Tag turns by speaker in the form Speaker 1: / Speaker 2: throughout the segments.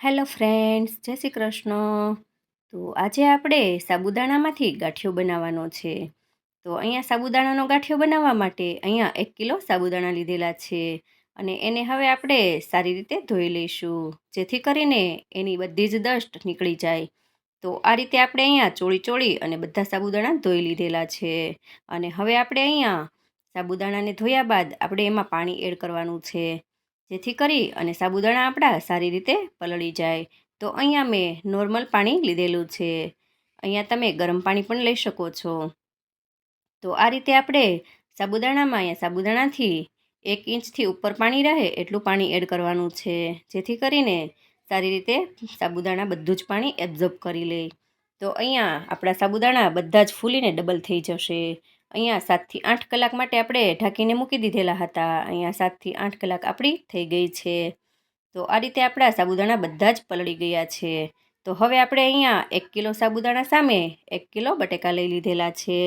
Speaker 1: Hello friends, જય શ્રી કૃષ્ણ. તો આજે આપણે સાબુદાણામાંથી ગાંઠિયો બનાવવાનો છે. તો અહીંયા સાબુદાણાનો ગાંઠિયો બનાવવા માટે અહીંયા એક કિલો સાબુદાણા લીધેલા છે અને એને હવે આપણે સારી રીતે ધોઈ લઈશું. જેથી કરીને એની બધી જ દસ્ટ નીકળી જાય. તો આ રીતે આપણે અહીંયા ચોળી ચોળી અને બધા સાબુદાણા ધોઈ લીધેલા છે. અને હવે આપણે અહીંયા સાબુદાણાને ધોયા બાદ આપણે એમાં પાણી એડ કરવાનું છે. જેથી કરી અને સાબુદાણા આપણા સારી રીતે પલળી જાય. તો અહીંયા મેં નોર્મલ પાણી લીધેલું છે. અહીંયા તમે ગરમ પાણી પણ લઈ શકો છો. તો આ રીતે આપણે સાબુદાણામાં અહીંયા સાબુદાણાથી એક ઇંચથી ઉપર પાણી રહે એટલું પાણી એડ કરવાનું છે. જેથી કરીને સારી રીતે સાબુદાણા બધું જ પાણી એબ્ઝોર્બ કરી લે. તો અહીંયા આપણા સાબુદાણા બધા જ ફૂલીને ડબલ થઈ જશે. અહીંયા સાતથી આઠ કલાક માટે આપણે ઢાંકીને મૂકી દીધેલા હતા. અહીંયા સાતથી આઠ કલાક આપણી થઈ ગઈ છે. તો આ રીતે આપણા સાબુદાણા બધા જ પલળી ગયા છે. તો હવે આપણે અહીંયા એક કિલો સાબુદાણા સામે એક કિલો બટેકા લઈ લીધેલા છે.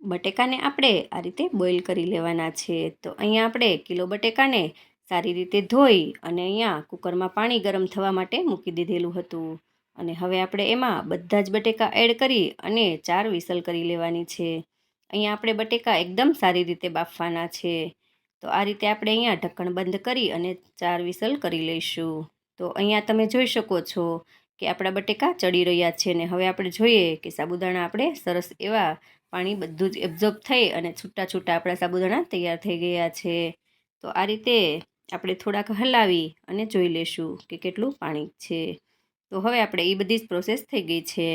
Speaker 1: બટેકાને આપણે આ રીતે બોઇલ કરી લેવાના છે. તો અહીંયા આપણે કિલો બટેકાને સારી રીતે ધોઈ અને અહીંયા કુકરમાં પાણી ગરમ થવા માટે મૂકી દીધેલું હતું. અને હવે આપણે એમાં બધા જ બટેકા એડ કરી અને ચાર વિસલ કરી લેવાની છે. અહીંયા આપણે બટેકા એકદમ સારી રીતે બાફવાના છે. તો આ રીતે આપણે અહીંયા ઢક્કણ બંધ કરી અને ચાર વિસલ કરી લઈશું. તો અહીંયા તમે જોઈ શકો છો કે આપણા બટેકા ચડી રહ્યા છે ને હવે આપણે જોઈએ કે સાબુદાણા આપણે સરસ એવા પાણી બધું જ એબ્ઝોર્બ થઈ અને છૂટા છૂટા આપણા સાબુદાણા તૈયાર થઈ ગયા છે. તો આ રીતે આપણે થોડાક હલાવી અને જોઈ લેશું કે કેટલું પાણી છે. તો હવે આપણે એ બધી જ પ્રોસેસ થઈ ગઈ છે.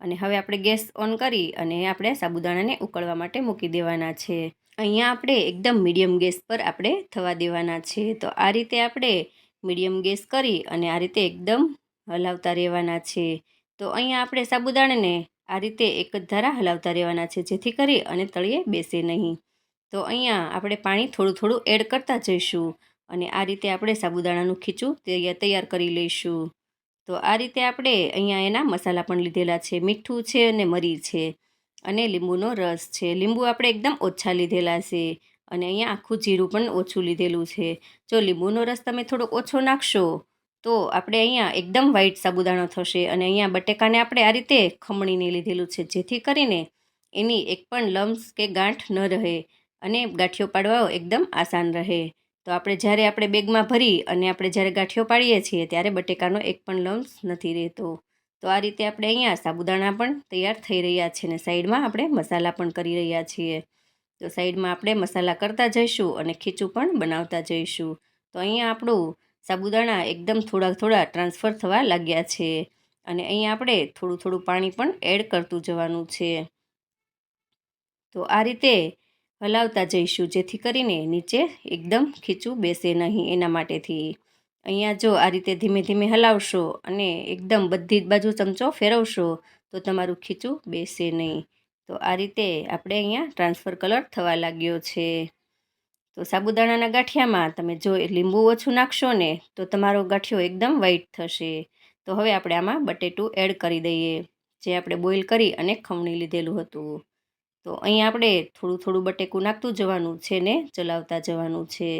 Speaker 1: અને હવે આપણે ગેસ ઓન કરી અને આપણે સાબુદાણાને ઉકળવા માટે મૂકી દેવાના છે. અહીંયા આપણે એકદમ મીડિયમ ગેસ પર આપણે થવા દેવાના છે. તો આ રીતે આપણે મીડિયમ ગેસ કરી અને આ રીતે એકદમ હલાવતા રહેવાના છે. તો અહીંયા આપણે સાબુદાણાને આ રીતે એક જ ધારા હલાવતા રહેવાના છે, જેથી કરી અને તળિયે બેસે નહીં. તો અહીંયા આપણે પાણી થોડું થોડું એડ કરતા જઈશું અને આ રીતે આપણે સાબુદાણાનું ખીચું તૈયાર કરી લઈશું. તો આ રીતે આપણે અહીંયા એના મસાલા પણ લીધેલા છે. મીઠું છે અને મરી છે અને લીંબુનો રસ છે. લીંબુ આપણે એકદમ ઓછા લીધેલા છે અને અહીંયા આખું જીરું પણ ઓછું લીધેલું છે. જો લીંબુનો રસ તમે થોડોક ઓછો નાખશો તો આપણે અહીંયા એકદમ વ્હાઈટ સાબુદાણો થશે અને અહીંયા બટેકાને આપણે આ રીતે ખમણીને લીધેલું છે. જેથી કરીને એની એક પણ લમ્સ કે ગાંઠ ન રહે અને ગાંઠિયો પાડવાઓ એકદમ આસાન રહે. તો આપણે જ્યારે આપણે બેગમાં ભરી અને આપણે જ્યારે ગાંઠિયો પાડીએ છીએ ત્યારે બટેકાનો એક પણ લમ્સ નથી રહેતો. તો આ રીતે આપણે અહીંયા સાબુદાણા પણ તૈયાર થઈ રહ્યા છે ને સાઈડમાં આપણે મસાલા પણ કરી રહ્યા છીએ. તો સાઈડમાં આપણે મસાલા કરતા જઈશું અને ખીચું પણ બનાવતા જઈશું. તો અહીંયા આપણું સાબુદાણા એકદમ થોડા થોડા ટ્રાન્સફર થવા લાગ્યા છે અને અહીંયા આપણે થોડું થોડું પાણી પણ એડ કરતું જવાનું છે. તો આ રીતે હલાવતા જઈશું, જેથી કરીને નીચે એકદમ ખીચું બેસે નહીં. એના માટેથી અહીંયા જો આ રીતે ધીમે ધીમે હલાવશો અને એકદમ બધી જ બાજુ ચમચો ફેરવશો, તો તમારું ખીચું બેસે નહીં. તો આ રીતે આપણે અહીંયા ટ્રાન્સફર કલર થવા લાગ્યો છે. તો સાબુદાણાના ગાંઠિયામાં તમે જો લીંબુ ઓછું નાખશો ને, તો તમારો ગાંઠિયો એકદમ વ્હાઈટ થશે. તો હવે આપણે આમાં બટેટું એડ કરી દઈએ, જે આપણે બોઇલ કરી અને ખમણી લીધેલું હતું. તો અહીં આપણે થોડું થોડું બટેકું નાખતું જવાનું છે ને, ચલાવતા જવાનું છે.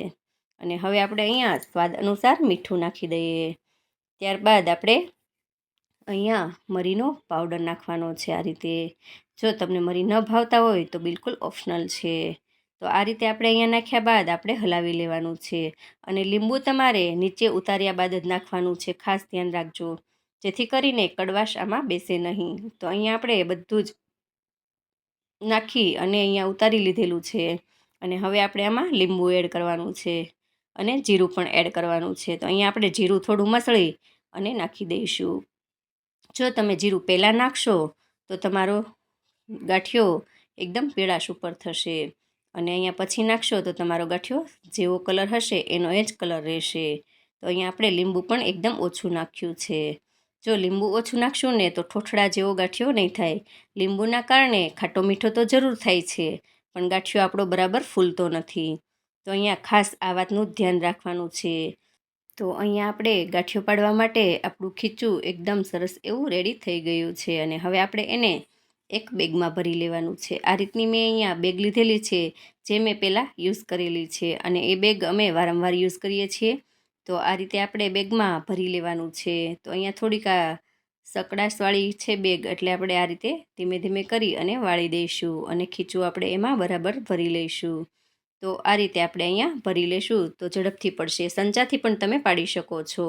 Speaker 1: અને હવે આપણે અહીંયા સ્વાદ અનુસાર મીઠું નાખી દઈએ. ત્યારબાદ આપણે અહીંયા મરીનો પાવડર નાખવાનો છે આ રીતે. જો તમને મરી ન ભાવતા હોય તો બિલકુલ ઓપ્શનલ છે. તો આ રીતે આપણે અહીંયા નાખ્યા બાદ આપણે હલાવી લેવાનું છે. અને લીંબુ તમારે નીચે ઉતાર્યા બાદ જ નાખવાનું છે. ખાસ ધ્યાન રાખજો. જેથી કરીને કડવાશ આમાં બેસે નહીં. તો અહીંયા આપણે બધું જ નાખી અને અહીંયા ઉતારી લીધેલું છે. અને હવે આપણે આમાં લીંબુ એડ કરવાનું છે અને જીરું પણ એડ કરવાનું છે. તો અહીંયા આપણે જીરું થોડું મસળી અને નાખી દઈશું. જો તમે જીરું પહેલાં નાખશો તો તમારો ગાંઠિયો એકદમ પીળાશ ઉપર થશે. અને અહીંયા પછી નાખશો તો તમારો ગાંઠિયો જેવો કલર હશે એનો એ જ કલર રહેશે. તો અહીંયા આપણે લીંબુ પણ એકદમ ઓછું નાખ્યું છે. જો લીંબુ ઓછું નાખશું ને તો ઠોઠડા જેવો ગાંઠિયો નહીં થાય. લીંબુના કારણે ખાટો મીઠો તો જરૂર થાય છે, પણ ગાંઠિયો આપણો બરાબર ફૂલતો નથી. તો અહીંયા ખાસ આ વાતનું ધ્યાન રાખવાનું છે. તો અહીંયા આપણે ગાંઠિયો પાડવા માટે આપણું ખીચું એકદમ સરસ એવું રેડી થઈ ગયું છે અને હવે આપણે એને એક બેગમાં ભરી લેવાનું છે. આ રીતની મેં અહીંયા બેગ લીધેલી છે, જે મેં પહેલાં યુઝ કરેલી છે અને એ બેગ અમે વારંવાર યુઝ કરીએ છીએ. તો આ રીતે આપણે બેગમાં ભરી લેવાનું છે. તો અહીંયા થોડીક આ સકડાશવાળી છે બેગ, એટલે આપણે આ રીતે ધીમે ધીમે કરી અને વાળી દઈશું અને ખીચું આપણે એમાં બરાબર ભરી લઈશું. તો આ રીતે આપણે અહીંયા ભરી લેશું. તો ઝડપથી પડશે. સંચાથી પણ તમે પાડી શકો છો.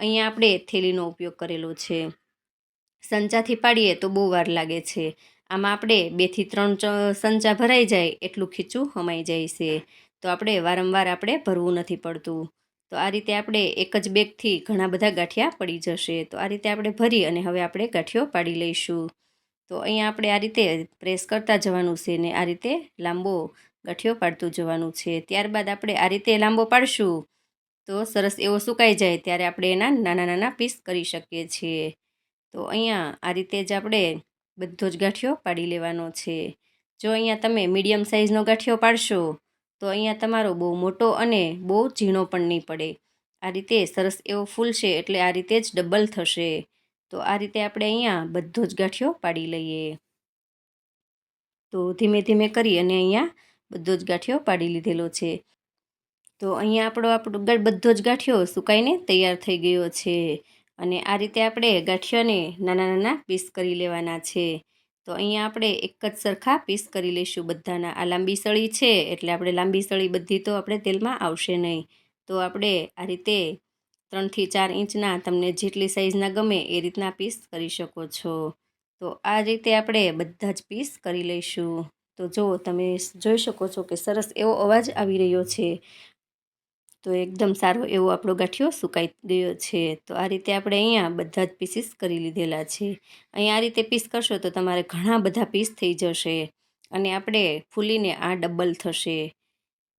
Speaker 1: અહીંયા આપણે થેલીનો ઉપયોગ કરેલો છે. સંચાથી પાડીએ તો બહુ વાર લાગે છે. આમાં આપણે બેથી ત્રણ સંચા ભરાઈ જાય, એટલું ખીચું હમાઈ જાય છે. તો આપણે વારંવાર આપણે ભરવું નથી પડતું. તો આ રીતે આપણે એક જ બેગથી ઘણા બધા ગાંઠિયા પડી જશે. તો આ રીતે આપણે ભરી અને હવે આપણે ગાંઠિયો પાડી લઈશું. તો અહીંયા આપણે આ રીતે પ્રેસ કરતા જવાનું છે ને આ રીતે લાંબો ગાંઠિયો પાડતું જવાનું છે. ત્યારબાદ આપણે આ રીતે લાંબો પાડશું. તો સરસ એવો સુકાઈ જાય ત્યારે આપણે એના નાના નાના પીસ કરી શકીએ છીએ. તો અહીંયા આ રીતે જ આપણે બધો જ ગાંઠિયો પાડી લેવાનો છે. જો અહીંયા તમે મીડિયમ સાઇઝનો ગાંઠિયો પાડશો તો અહીંયા તમારો બહુ મોટો અને બહુ ઝીણો પણ નહીં પડે. આ રીતે સરસ એવો ફૂલશે એટલે આ રીતે જ ડબલ થશે. તો આ રીતે આપણે અહીંયા બધો જ ગાંઠિયો પાડી લઈએ. તો ધીમે ધીમે કરી અને અહીંયા બધો જ ગાંઠિયો પાડી લીધેલો છે. તો અહીંયા આપણો આપણો બધો જ ગાંઠિયો સુકાઈને તૈયાર થઈ ગયો છે. અને આ રીતે આપણે ગાંઠિયાને નાના નાના પીસ કરી લેવાના છે. તો અહીંયા આપણે એક જ સરખા પીસ કરી લઈશું બધાના. આ લાંબી સળી છે એટલે આપણે લાંબી સળી બધી તો આપણે તેલમાં આવશે નહીં. તો આપણે આ રીતે ત્રણથી ચાર ઇંચના તમને જેટલી સાઇઝના ગમે એ રીતના પીસ કરી શકો છો. તો આ રીતે આપણે બધા જ પીસ કરી લઈશું. તો જો તમે જોઈ શકો છો કે સરસ એવો અવાજ આવી રહ્યો છે. તો એકદમ સારો એવો આપણો ગાંઠિયો સુકાઈ ગયો છે. તો આ રીતે આપણે અહીંયા બધા જ પીસીસ કરી લીધેલા છે. અહીંયા આ રીતે પીસ કરશો તો તમારે ઘણા બધા પીસ થઈ જશે અને આપણે ફૂલીને આ ડબલ થશે.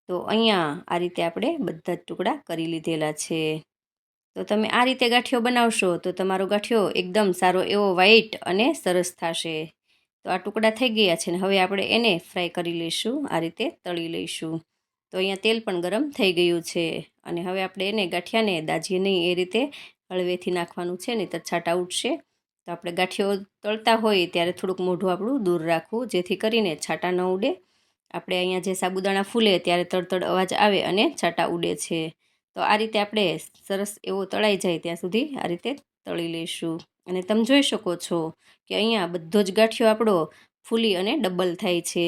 Speaker 1: તો અહીંયા આ રીતે આપણે બધા જ ટુકડા કરી લીધેલા છે. તો તમે આ રીતે ગાંઠિયો બનાવશો તો તમારો ગાંઠિયો એકદમ સારો એવો વ્હાઈટ અને સરસ થશે. તો આ ટુકડા થઈ ગયા છે ને હવે આપણે એને ફ્રાય કરી લઈશું, આ રીતે તળી લઈશું. તો અહીંયા તેલ પણ ગરમ થઈ ગયું છે. અને હવે આપણે એને ગાંઠિયાને દાજીએ નહીં, એ રીતે હળવેથી નાખવાનું છે નહીં તો છાટા ઉઠશે તો આપણે ગાંઠિયો તળતા હોય ત્યારે થોડુંક મોઢું આપણું દૂર રાખવું, જેથી કરીને છાટા ન ઉડે. આપણે અહીંયા જે સાબુદાણા ફૂલે ત્યારે તડતડ અવાજ આવે અને છાટા ઉડે છે. તો આ રીતે આપણે સરસ એવો તળાઈ જાય ત્યાં સુધી આ રીતે તળી લઈશું. અને તમે જોઈ શકો છો કે અહીંયા બધો જ ગાંઠિયો આપણો ફૂલી અને ડબલ થાય છે.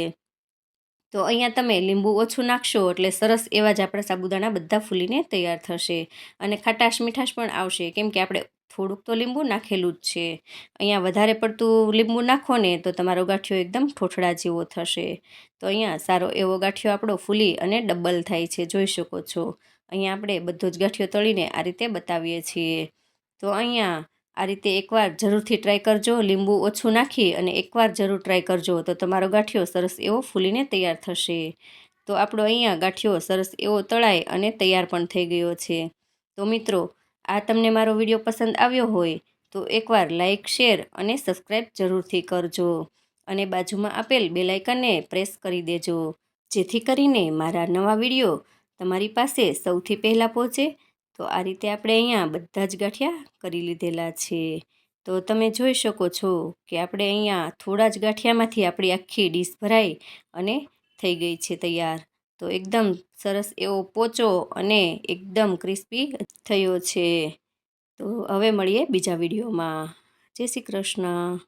Speaker 1: તો અહીંયા તમે લીંબુ ઓછું નાખશો એટલે સરસ એવા જ આપણા સાબુદાણા બધા ફૂલીને તૈયાર થશે. અને ખટાશ મીઠાશ પણ આવશે, કેમ કે આપણે થોડુંક તો લીંબુ નાખેલું જ છે. અહીંયા વધારે પડતું લીંબુ નાખો ને તો તમારો ગાંઠિયો એકદમ ઠોઠડા જેવો થશે. તો અહીંયા સારો એવો ગાંઠિયો આપણો ફૂલી અને ડબલ થાય છે, જોઈ શકો છો. અહીંયા આપણે બધો જ ગાંઠિયો તળીને આ રીતે બતાવીએ છીએ. તો અહીંયા આ રીતે એકવાર જરૂરથી ટ્રાય કરજો, લીંબુ ઓછું નાખી અને એકવાર જરૂર ટ્રાય કરજો. તો તમારો ગાંઠિયો સરસ એવો ફૂલીને તૈયાર થશે. તો આપણો અહીંયા ગાંઠિયો સરસ એવો તળાય અને તૈયાર પણ થઈ ગયો છે. તો મિત્રો, આ તમને મારો વીડિયો પસંદ આવ્યો હોય, તો એકવાર લાઇક શેર અને સબસ્ક્રાઈબ જરૂરથી કરજો. અને બાજુમાં આપેલ બેલાઇકનને પ્રેસ કરી દેજો. જેથી કરીને મારા નવા વીડિયો તમારી પાસે સૌથી પહેલાં પહોંચે તો આ રીતે આપણે અહીંયા બધા જ ગાંઠિયા કરી લીધેલા છે. તો તમે જોઈ શકો છો કે આપણે અહીંયા થોડા જ ગાંઠિયામાંથી આપણી આખી ડીશ ભરાઈ અને થઈ ગઈ છે તૈયાર. તો એકદમ સરસ એવો પોચો અને એકદમ ક્રિસ્પી થયો છે. તો હવે મળીએ બીજા વિડીયોમાં. જય શ્રી કૃષ્ણ.